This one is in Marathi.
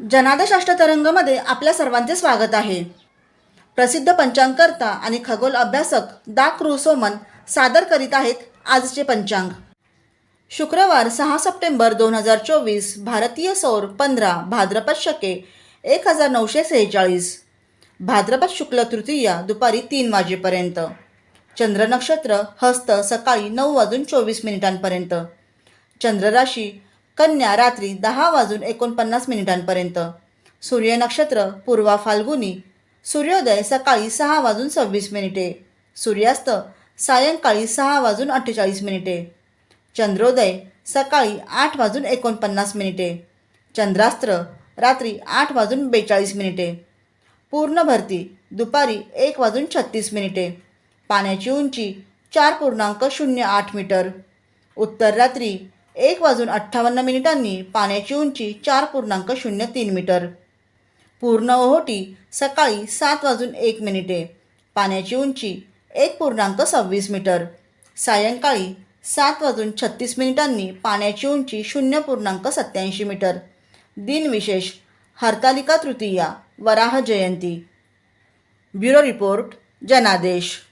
जनादेश अष्टतरंगमध्ये आपल्या सर्वांचे स्वागत आहे. प्रसिद्ध पंचांगकर्ता आणि खगोल अभ्यासक दा क्रुसोमन सादर करीत आहेत आजचे पंचांग. शुक्रवार सहा सप्टेंबर दोन हजार चोवीस भारतीय सौर पंधरा भाद्रपद शके एक हजार नऊशे सेहेचाळीस. भाद्रपद शुक्ल तृतीया दुपारी तीन वाजेपर्यंत. चंद्र नक्षत्र हस्त सकाळी नऊ वाजून चोवीस मिनिटांपर्यंत. चंद्रराशी कन्या रात्री दहा वाजून एकोणपन्नास मिनिटांपर्यंत. सूर्य नक्षत्र पूर्वा फाल्गुनी सूर्योदय सकाळी सहा वाजून सव्वीस मिनिटे सूर्यास्त सायंकाळी सहा वाजून अठ्ठेचाळीस मिनिटे चंद्रोदय सकाळी आठ वाजून एकोणपन्नास मिनिटे चंद्रास्त्र रात्री आठ वाजून बेचाळीस मिनिटे पूर्ण भरती दुपारी एक वाजून छत्तीस मिनिटे पाण्याची उंची चार पूर्णांक शून्य आठ मीटर उत्तर रात्री एक वाजून अठ्ठावन्न मिनिटांनी पाण्याची उंची चार पूर्णांक शून्य तीन मीटर. पूर्ण ओहोटी सकाळी सात वाजून एक मिनिटे. पाण्याची उंची एक पूर्णांक सव्वीस मीटर. सायंकाळी सात वाजून छत्तीस मिनिटांनी पाण्याची उंची शून्य पूर्णांक सत्याऐंशी मीटर. दिनविशेष हरतालिका तृतीया वराह जयंती. Bureau report Janadesh.